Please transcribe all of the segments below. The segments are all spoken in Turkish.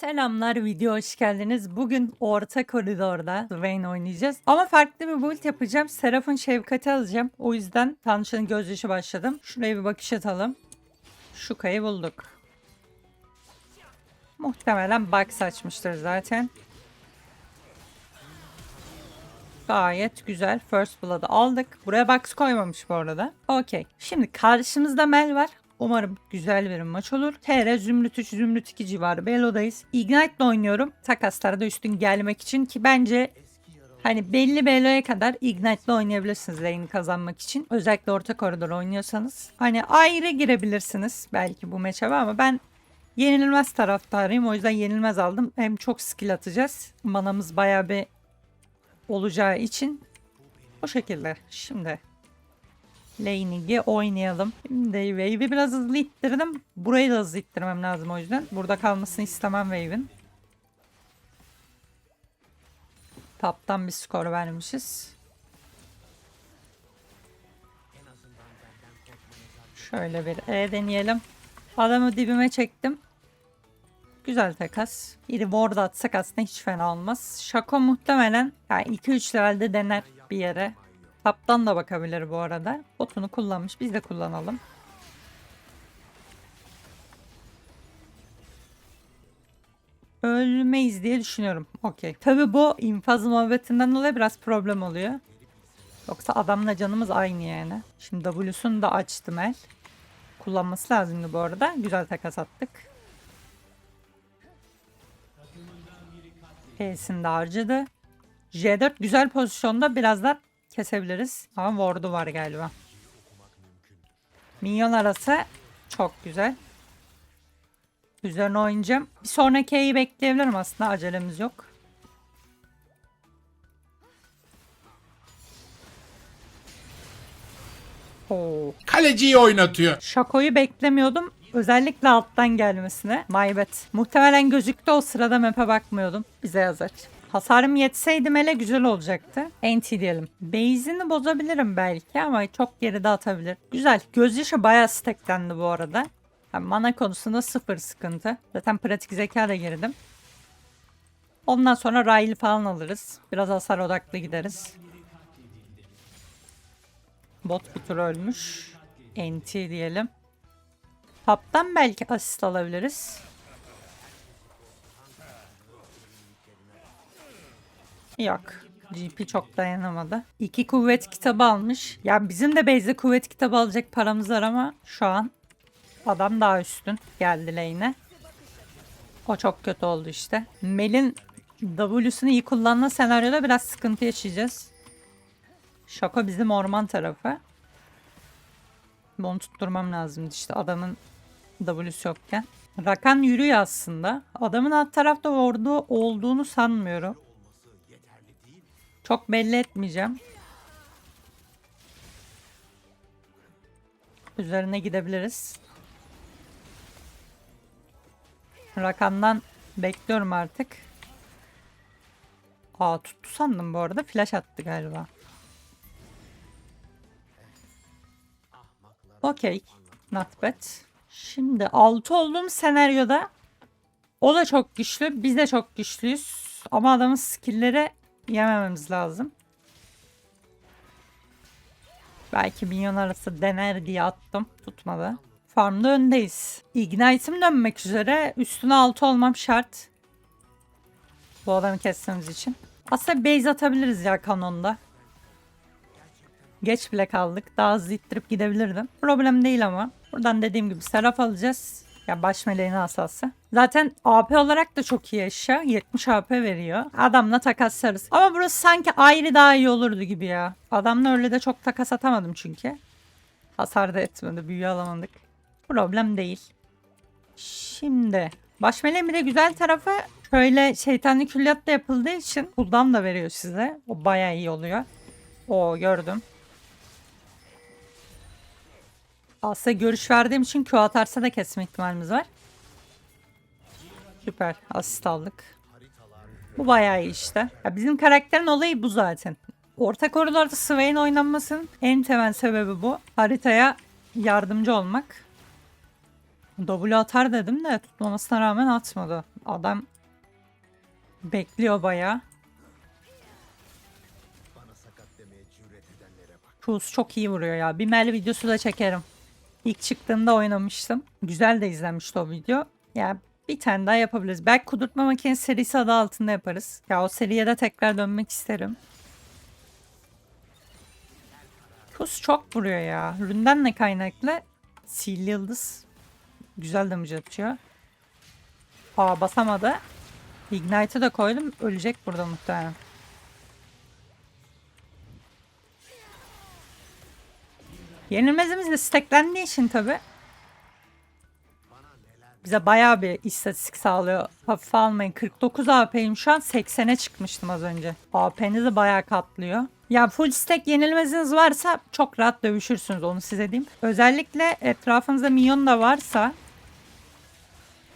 Selamlar video hoş geldiniz. Bugün orta koridorda Swain oynayacağız. Ama farklı bir build yapacağım. Seraph'ın şefkati alacağım. O yüzden Tanrıçanın gözyaşı başladım. Şuraya bir bakış atalım. Şu kayı bulduk. Muhtemelen bug saçmıştır zaten. Gayet güzel. First Blood'ı aldık. Buraya box koymamış bu arada. Okey. Şimdi karşımızda Mel var. Umarım güzel bir maç olur. TR Zümrüt 3, Zümrüt 2 civarı Belo'dayız. Ignite'la oynuyorum. Takaslarda üstün gelmek için ki bence hani belli Belo'ya kadar Ignite'la oynayabilirsiniz lane'i kazanmak için. Özellikle orta koridor oynuyorsanız. Hani ayrı girebilirsiniz belki bu meçe ama ben yenilmez taraftarıyım. O yüzden yenilmez aldım. Hem çok skill atacağız. Manamız bayağı bir olacağı için o şekilde. Şimdi Laning'i oynayalım. Şimdi Wave'i biraz hızlı ittirdim. Burayı da hızlı ittirmem lazım o yüzden. Burada kalmasını istemem Wave'in. Taptan bir skor vermişiz. Şöyle bir E deneyelim. Adamı dibime çektim. Güzel takas. Biri ward atsak aslında hiç fena olmaz. Şako muhtemelen yani 2-3 levelde dener bir yere. Taptan da bakabilir bu arada. Botunu kullanmış. Biz de kullanalım. Ölmeyiz diye düşünüyorum. Okey. Tabi bu infaz muhabbetinden dolayı biraz problem oluyor. Yoksa adamla canımız aynı yani. Şimdi W'sunu da açtım el. Kullanması lazımdı bu arada. Güzel takas attık. E'sini de harcadı. J4 güzel pozisyonda birazdan kesebiliriz. Ama ward'u var galiba. Minyon arası çok güzel. Üzerine oynayacağım. Bir sonraki E'yi bekleyebilirim aslında. Acelemiz yok. Oo. Kaleciyi oynatıyor. Şakoyu beklemiyordum. Özellikle alttan gelmesine. My bad. Muhtemelen gözüktü o sırada map'e bakmıyordum. Bize yazar. Hasarım yetseydi mele güzel olacaktı. NT diyelim. Base'ini bozabilirim belki ama çok geride atabilir. Güzel. Gözyaşı bayağı stacklendi bu arada. Yani mana konusunda sıfır sıkıntı. Zaten pratik zeka da girdim. Ondan sonra Riley falan alırız. Biraz hasar odaklı gideriz. Bot bir tur ölmüş. NT diyelim. Taptan belki asist alabiliriz. Yok. GP çok dayanamadı. İki kuvvet kitabı almış. Ya bizim de base'de kuvvet kitabı alacak paramız var ama şu an adam daha üstün geldi lane'e. O çok kötü oldu işte. Mel'in W'sunu iyi kullanma senaryoda biraz sıkıntı yaşayacağız. Şaka bizim orman tarafı. Onu tutturmam lazımdı işte adamın W'su yokken. Rakan yürüyor aslında. Adamın alt tarafta ordu olduğunu sanmıyorum. Çok belli etmeyeceğim. Üzerine gidebiliriz. Rakan'dan bekliyorum artık. Aa tuttu sandım bu arada. Flash attı galiba. Okey. Not bad. Şimdi 6 olduğum senaryoda o da çok güçlü. Biz de çok güçlüyüz. Ama adamın skill'leri yemememiz lazım. Belki minyon arası dener diye attım. Tutmadı. Farmda öndeyiz. Ignite'im dönmek üzere. Üstüne 6 olmam şart. Bu adamı kesmemiz için. Aslında base atabiliriz ya kanonda. Geç bile kaldık. Daha hızlı ittirip gidebilirdim. Problem değil ama. Buradan dediğim gibi seraf alacağız. Ya baş meleğin asası. Zaten AP olarak da çok iyi eşya. 70 AP veriyor. Adamla takaslarız. Ama burası sanki ayrı daha iyi olurdu gibi ya. Adamla öyle de çok takas atamadım çünkü. Hasar da etmedi. Büyü alamadık. Problem değil. Şimdi baş meleğin bir de güzel tarafı şöyle şeytanlı külliyat da yapıldığı için cooldown da veriyor size. O bayağı iyi oluyor. O gördüm. Aslında görüş verdiğim için Q atarsa da kesme ihtimalimiz var. Süper. Asist aldık. Bu bayağı iyi işte. Ya bizim karakterin olayı bu zaten. Orta koridorda Swain oynanmasının en temel sebebi bu. Haritaya yardımcı olmak. W atar dedim de tutmamasına rağmen atmadı. Adam bekliyor bayağı. Cruz çok iyi vuruyor ya. Bir Mel videosu da çekerim. İlk çıktığında oynamıştım. Güzel de izlenmişti o video. Ya bir tane daha yapabiliriz. Belki kudurtma makinesi serisi adı altında yaparız. Ya o seriye de tekrar dönmek isterim. Cruz çok vuruyor ya. Ründen ne kaynaklı? Sil yıldız. Güzel damage atıyor. Aa basamadı. Ignite'ı da koydum. Ölecek burada muhtemelen. Yenilmezimiz de stacklendiği için tabi. Bize bayağı bir istatistik sağlıyor. Hafife almayın. 49 AP'yim şu an 80'e çıkmıştım az önce. AP'nizi bayağı katlıyor. Ya full stack yenilmeziniz varsa çok rahat dövüşürsünüz onu size diyeyim. Özellikle etrafınızda minyon da varsa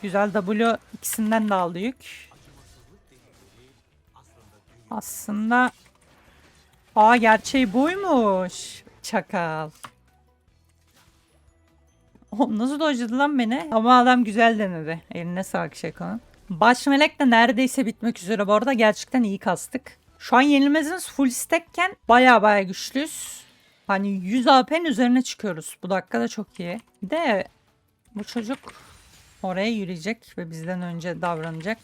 Güzel W ikisinden de aldı yük. Aslında Aa gerçeği buymuş. Çakal. Nasıl dojladı lan beni? Ama adam güzel denedi. Eline sağlık Şako'nun. Baş melek de neredeyse bitmek üzere. Bu arada gerçekten iyi kastık. Şu an yenilmeziniz full stackken baya baya güçlüyüz. Hani 100 AP'nin üzerine çıkıyoruz. Bu dakikada çok iyi. De bu çocuk oraya yürüyecek ve bizden önce davranacak.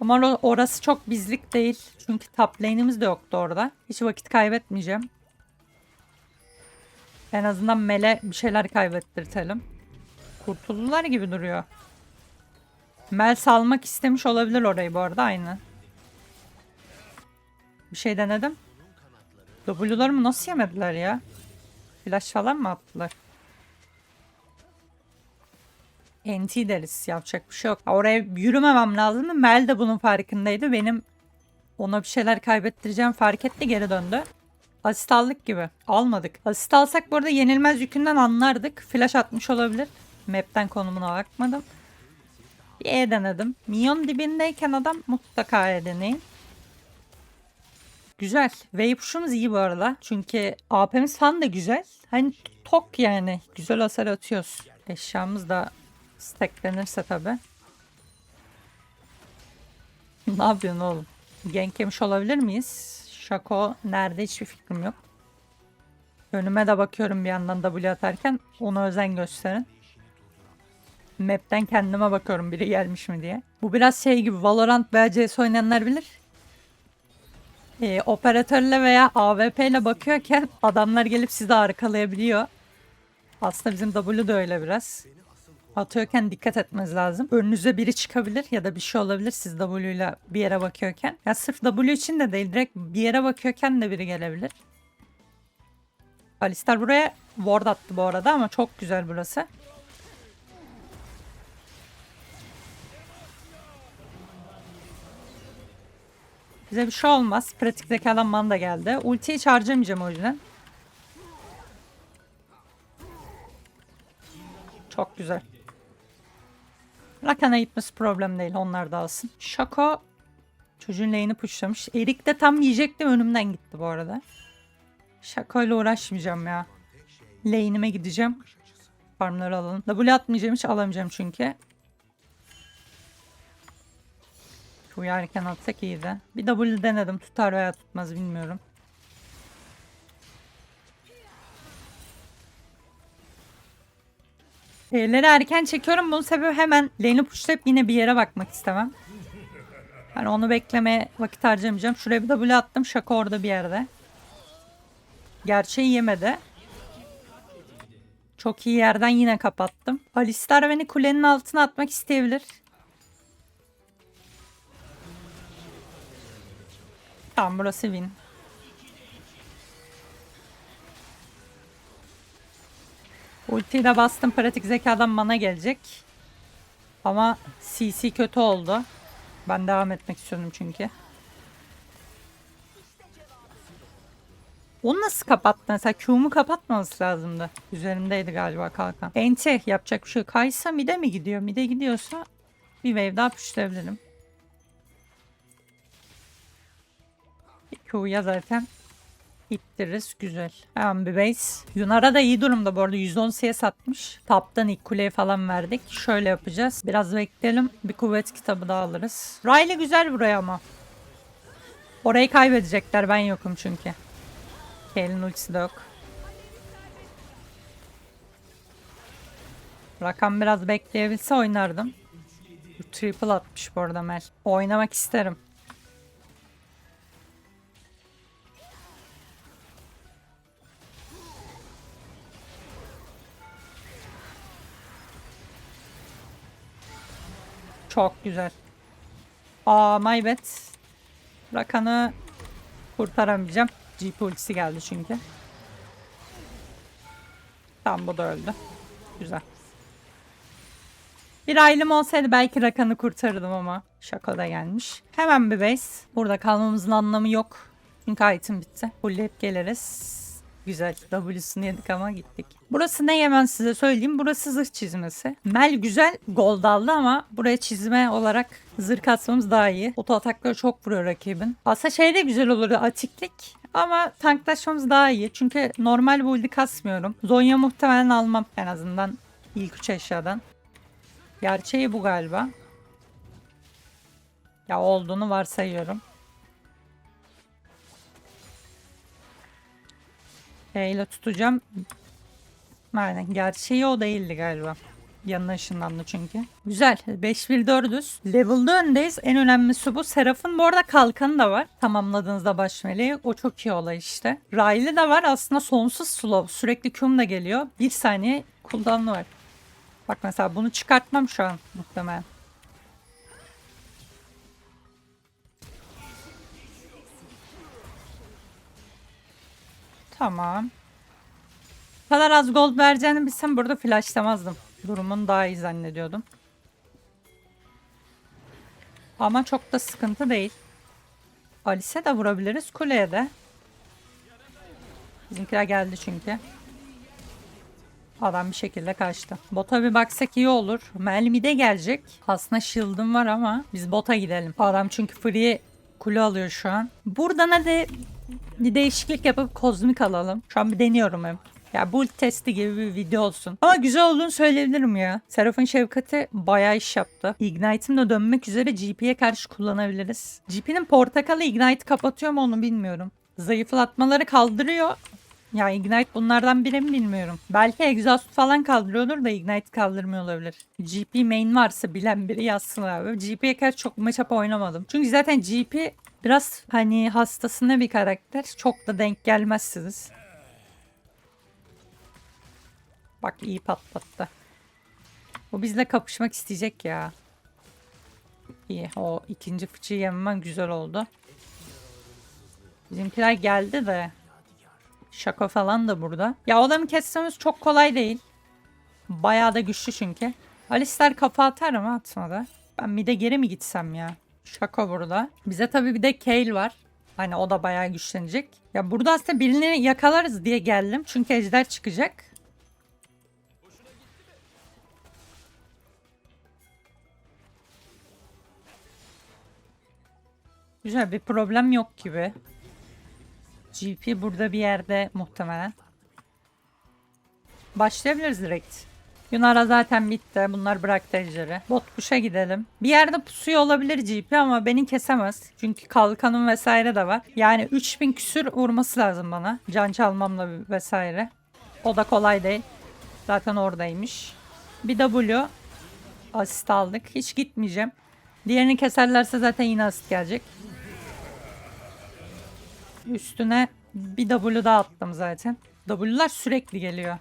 Ama or- orası çok bizlik değil. Çünkü top lane'imiz de yoktu orada. Hiç vakit kaybetmeyeceğim. En azından Mele bir şeyler kaybettirtelim. Kurtuldular gibi duruyor. Mel salmak istemiş olabilir orayı bu arada aynı. Bir şey denedim. W'larımı nasıl yemediler ya? Flash falan mı attılar? NT deriz. Yapacak bir şey yok. Oraya yürümemem lazımdı. Mel de bunun farkındaydı. Benim ona bir şeyler kaybettireceğim fark etti geri döndü. Asist aldık gibi. Almadık. Asist alsak bu yenilmez yükünden anlardık. Flash atmış olabilir. Map'ten konumuna bakmadım. Bir E denedim. Minyon dibindeyken adam mutlaka E deneyin. Güzel. Wave push'umuz iyi bu arada. Çünkü AP'miz falan da güzel. Hani tok yani. Güzel hasar atıyoruz. Eşyamız da stacklenirse tabi. ne yapıyorsun oğlum? Gank yemiş olabilir miyiz? Şako nerede hiçbir fikrim yok. Önüme de bakıyorum bir yandan W atarken. Ona özen gösterin. Map'ten kendime bakıyorum biri gelmiş mi diye. Bu biraz şey gibi Valorant veya CS oynayanlar bilir. Ee, operatörle veya AWP ile bakıyorken adamlar gelip sizi arkalayabiliyor. Aslında bizim W de öyle biraz. Atıyorken dikkat etmeniz lazım. Önünüze biri çıkabilir ya da bir şey olabilir siz W ile bir yere bakıyorken. Ya sırf W için de değil direkt bir yere bakıyorken de biri gelebilir. Alistar buraya ward attı bu arada ama çok güzel burası. Bize bir şey olmaz. Pratik zekadan da geldi. Ultiyi hiç harcamayacağım o yüzden. Çok güzel. Rakan'a gitmesi problem değil. Onlar da alsın. Şako çocuğun lane'i pushlamış. Erik de tam yiyecektim önümden gitti bu arada. Şako ile uğraşmayacağım ya. Lane'ime gideceğim. Farmları alalım. W atmayacağım hiç alamayacağım çünkü. Uyarken atsak iyiydi. Bir W denedim. Tutar veya tutmaz bilmiyorum. Şeyleri erken çekiyorum. Bunun sebebi hemen lane'i pushlayıp yine bir yere bakmak istemem. Hani onu beklemeye vakit harcamayacağım. Şuraya bir W attım. Şaka orada bir yerde. Gerçeği yemedi. Çok iyi yerden yine kapattım. Alistar beni kulenin altına atmak isteyebilir. Tamam burası win. Ultiyi de bastım. Pratik zekadan mana gelecek. Ama CC kötü oldu. Ben devam etmek istiyorum çünkü. Onu nasıl kapattı? Mesela Q'mu kapatmaması lazımdı. Üzerimdeydi galiba kalkan. Ente yapacak bir şey. Kaysa mide mi gidiyor? Mide gidiyorsa bir wave daha pushlayabilirim. Q'ya zaten İttiririz. Güzel. Hemen bir base. Yunara da iyi durumda bu arada. 110 CS atmış. Taptan ilk kuleye falan verdik. Şöyle yapacağız. Biraz bekleyelim. Bir kuvvet kitabı daha alırız. Riley güzel buraya ama. Orayı kaybedecekler. Ben yokum çünkü. Kane'in ultisi de yok. Rakam biraz bekleyebilse oynardım. Triple atmış bu arada Mel. Oynamak isterim. Çok güzel. Aa my bad. Rakan'ı kurtaramayacağım. GP ultisi geldi çünkü. Tamam bu da öldü. Güzel. Bir ailem olsaydı belki Rakan'ı kurtarırdım ama şaka da gelmiş. Hemen bir base. Burada kalmamızın anlamı yok. Çünkü item bitti. Fullleyip geliriz. Güzel. W'sunu yedik ama gittik. Burası ne hemen size söyleyeyim. Burası zırh çizmesi. Mel güzel gold aldı ama buraya çizme olarak zırh atmamız daha iyi. Oto atakları çok vuruyor rakibin. Aslında şey de güzel olur atiklik. Ama tanklaşmamız daha iyi. Çünkü normal build'i kasmıyorum. Zonya muhtemelen almam en azından ilk üç eşyadan. Gerçeği bu galiba. Ya olduğunu varsayıyorum. E ile tutacağım. Aynen. Gerçeği o değildi galiba. Yanına ışınlandı çünkü. Güzel. 5-1-4'üz. Level'da öndeyiz. En önemlisi bu. Seraph'ın bu arada kalkanı da var. Tamamladığınızda baş meleği. O çok iyi olay işte. Riley de var. Aslında sonsuz slow. Sürekli küm de geliyor. Bir saniye cooldown'u var. Bak mesela bunu çıkartmam şu an muhtemelen. Tamam. Bu kadar az gold vereceğini bilsem burada flashlamazdım. Durumun daha iyi zannediyordum. Ama çok da sıkıntı değil. Alice de vurabiliriz kuleye de. Bizimkiler geldi çünkü. Adam bir şekilde kaçtı. Bota bir baksak iyi olur. Melmi de gelecek. Aslında shield'ım var ama biz bota gidelim. Adam çünkü free kule alıyor şu an. Buradan hadi bir değişiklik yapıp kozmik alalım. Şu an bir deniyorum hem. Ya bu testi gibi bir video olsun. Ama güzel olduğunu söyleyebilirim ya. Seraph'ın şefkati bayağı iş yaptı. Ignite'im de dönmek üzere GP'ye karşı kullanabiliriz. GP'nin portakalı Ignite kapatıyor mu onu bilmiyorum. Zayıflatmaları kaldırıyor. Ya Ignite bunlardan biri mi bilmiyorum. Belki Exhaust falan kaldırıyordur da Ignite kaldırmıyor olabilir. GP main varsa bilen biri yazsın abi. GP'ye karşı çok matchup oynamadım. Çünkü zaten GP biraz hani hastasına bir karakter. Çok da denk gelmezsiniz. Bak iyi patlattı. Bu bizle kapışmak isteyecek ya. İyi. O ikinci fıçıyı yemem güzel oldu. Bizimkiler geldi de. Şaka falan da burada. Ya o adamı kessemiz çok kolay değil. Bayağı da güçlü çünkü. Alistar kafa atar ama atmadı. Ben bir de geri mi gitsem ya? Şaka burada. Bize tabii bir de Kale var. Hani o da bayağı güçlenecek. Ya burada aslında birini yakalarız diye geldim. Çünkü ejder çıkacak. Güzel bir problem yok gibi. GP burada bir yerde muhtemelen. Başlayabiliriz direkt. Yunara zaten bitti. Bunlar bıraktı ejderi. Bot kuşa gidelim. Bir yerde pusuyor olabilir GP ama beni kesemez. Çünkü kalkanım vesaire de var. Yani 3000 küsür vurması lazım bana. Can çalmamla vesaire. O da kolay değil. Zaten oradaymış. Bir W. Asist aldık. Hiç gitmeyeceğim. Diğerini keserlerse zaten yine asist gelecek. Üstüne bir W daha attım zaten. W'lar sürekli geliyor.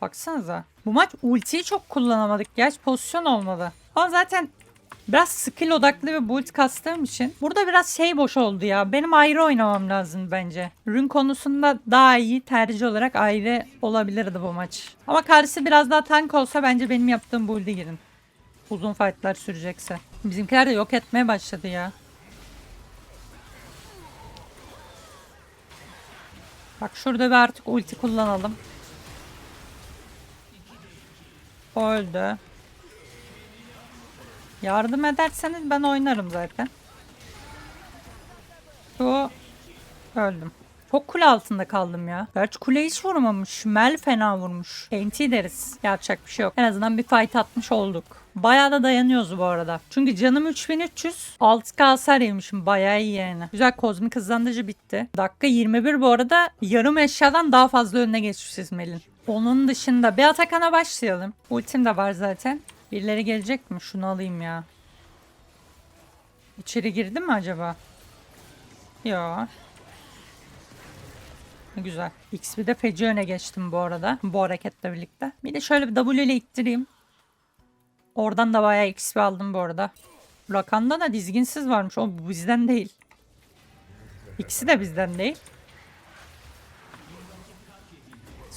Baksanıza. Bu maç ultiyi çok kullanamadık. Gerçi pozisyon olmadı. Ama zaten biraz skill odaklı bir build kastığım için burada biraz şey boş oldu ya. Benim ayrı oynamam lazım bence. Rün konusunda daha iyi tercih olarak ayrı olabilirdi bu maç. Ama karşısı biraz daha tank olsa bence benim yaptığım build'e girin. Uzun fightlar sürecekse. Bizimkiler de yok etmeye başladı ya. Bak şurada bir artık ulti kullanalım. O öldü. Yardım ederseniz ben oynarım zaten. Şu öldüm. Çok kule altında kaldım ya. Gerçi kule hiç vurmamış. Mel fena vurmuş. NT deriz. Yapacak bir şey yok. En azından bir fight atmış olduk. Bayağı da dayanıyoruz bu arada. Çünkü canım 3300. 6k hasar yemişim. Bayağı iyi yani. Güzel kozmik hızlandırıcı bitti. Dakika 21 bu arada. Yarım eşyadan daha fazla önüne geçmişiz Mel'in. Onun dışında bir Atakan'a başlayalım. Ultim de var zaten. Birileri gelecek mi? Şunu alayım ya. İçeri girdi mi acaba? Yo. Güzel. XP'de feci öne geçtim bu arada. Bu hareketle birlikte. Bir de şöyle bir W ile ittireyim. Oradan da bayağı XP aldım bu arada. Rakan'da da dizginsiz varmış. O bizden değil. İkisi de bizden değil.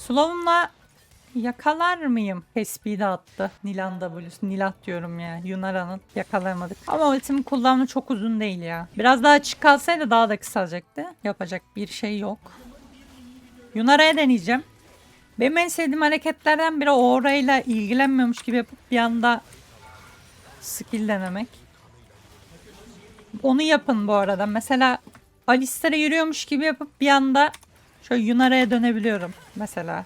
Slow'umla yakalar mıyım? Pespi de attı. Nilan W'su. Nilat diyorum ya. Yunara'nın. Yakalayamadık. Ama ultimin kullanımı çok uzun değil ya. Biraz daha açık kalsaydı daha da kısalacaktı. Yapacak bir şey yok. Yunara'ya deneyeceğim. Benim en sevdiğim hareketlerden biri o orayla ilgilenmiyormuş gibi yapıp bir anda skill denemek. Onu yapın bu arada. Mesela Alistar'a yürüyormuş gibi yapıp bir anda şöyle Yunara'ya dönebiliyorum mesela.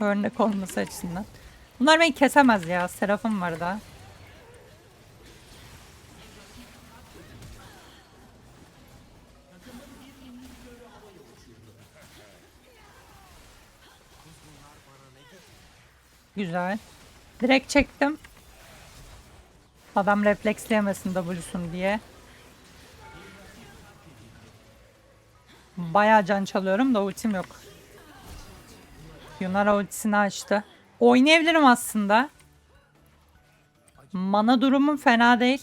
Örnek olması açısından. Bunlar beni kesemez ya. Serafım var daha. Güzel. Direkt çektim. Adam refleksleyemesin W'sun diye. Bayağı can çalıyorum da ultim yok. Yunara ultisini açtı. Oynayabilirim aslında. Mana durumum fena değil.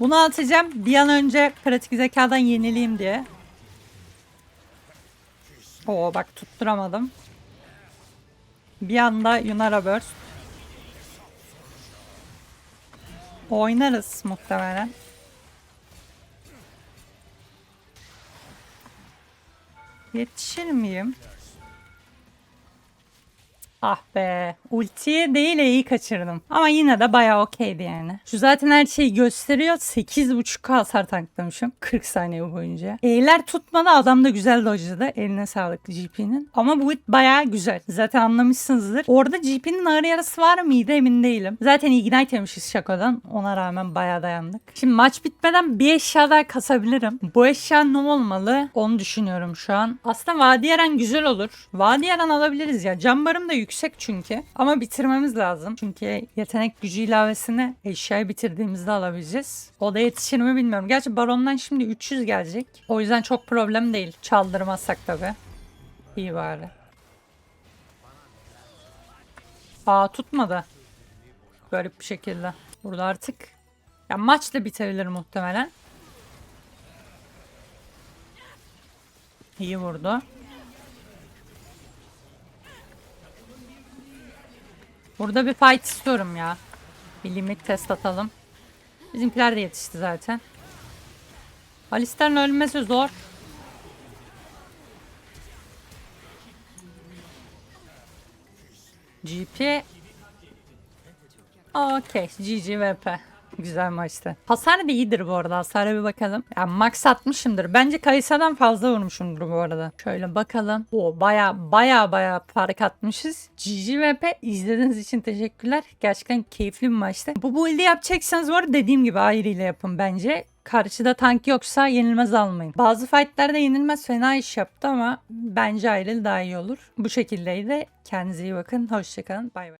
Bunu atacağım bir an önce pratik zekadan yenileyim diye. Oo bak tutturamadım. Bir anda Yunara Burst. Oynarız muhtemelen. Yetişir miyim? Ah be. Ultiye değil E'yi kaçırdım. Ama yine de bayağı okeydi yani. Şu zaten her şeyi gösteriyor. 8.5k hasar tanklamışım. 40 saniye boyunca. E'ler tutmadı. Adam da güzel dodge'ladı. Eline sağlık GP'nin. Ama bu it bayağı güzel. Zaten anlamışsınızdır. Orada GP'nin ağır yarası var mıydı emin değilim. Zaten ignite yemişiz şakadan. Ona rağmen bayağı dayandık. Şimdi maç bitmeden bir eşya daha kasabilirim. Bu eşya ne olmalı? Onu düşünüyorum şu an. Aslında Vadiyaran güzel olur. Vadiyaran alabiliriz ya. Cambarım da yüksek çünkü. Ama bitirmemiz lazım. Çünkü yetenek gücü ilavesini eşyayı bitirdiğimizde alabileceğiz. O da yetişir mi bilmiyorum. Gerçi barondan şimdi 300 gelecek. O yüzden çok problem değil. Çaldırmazsak tabii. İyi bari. Aa tutmadı. Garip bir şekilde. Burada artık ya maç da bitebilir muhtemelen. İyi vurdu. Burada bir fight istiyorum ya. Bir limit test atalım. Bizimkiler de yetişti zaten. Alistar'ın ölmesi zor. GP Okey. GG VP. Güzel maçtı. Hasar da iyidir bu arada. Hasara bir bakalım. Ya max atmışımdır. Bence Kayısa'dan fazla vurmuşumdur bu arada. Şöyle bakalım. O baya baya baya fark atmışız. GG VP izlediğiniz için teşekkürler. Gerçekten keyifli bir maçtı. Bu build'i yapacaksanız var dediğim gibi ayrı ile yapın bence. Karşıda tank yoksa yenilmez almayın. Bazı fightlarda yenilmez fena iş yaptı ama bence ayrı daha iyi olur. Bu şekildeydi. Kendinize iyi bakın. Hoşçakalın. Bay bay.